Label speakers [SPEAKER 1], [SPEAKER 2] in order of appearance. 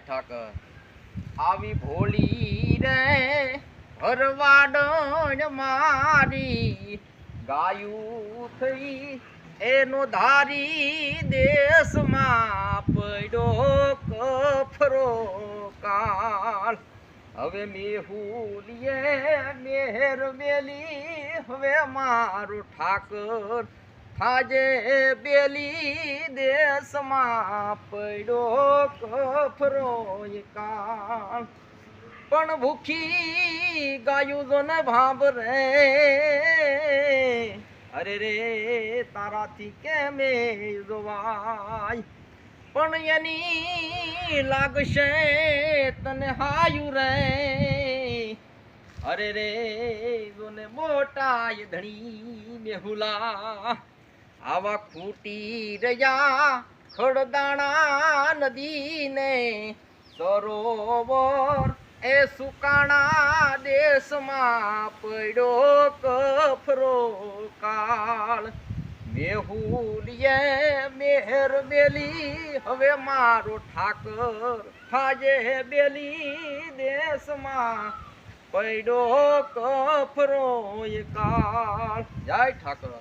[SPEAKER 1] ઠાકર આવી ભોલી રે ભરવાડણ મારી. ગાયું થઈ, એનો ધારી દેશમાં પડ્યો કફરો કાળ. હવે મેહુલીએ મેહર મેલી, હવે મારો ઠાકર થાજે બેલી દેશમાં પડ્યો કફરો કાળ પણ ભૂખી ગાયું જો ને ભાંભ રે. અરે રે, તારાથી કેમે જોવાય? પણ એની લાગશે તને હાયું રે. અરે રે, જોને મોટા ધણી મેહુલા. આવા ખૂટી રહ્યા ખડદાણા નદીને સરોવર એ સુકાણા દેશમાં પડ્યો કફરો કાળ. મેહુલીએ મેહર બેલી હવે મારો ઠાકર ખાજે બેલી દેશમાં પડ્યો કફરો કાળ. જય ઠાકર.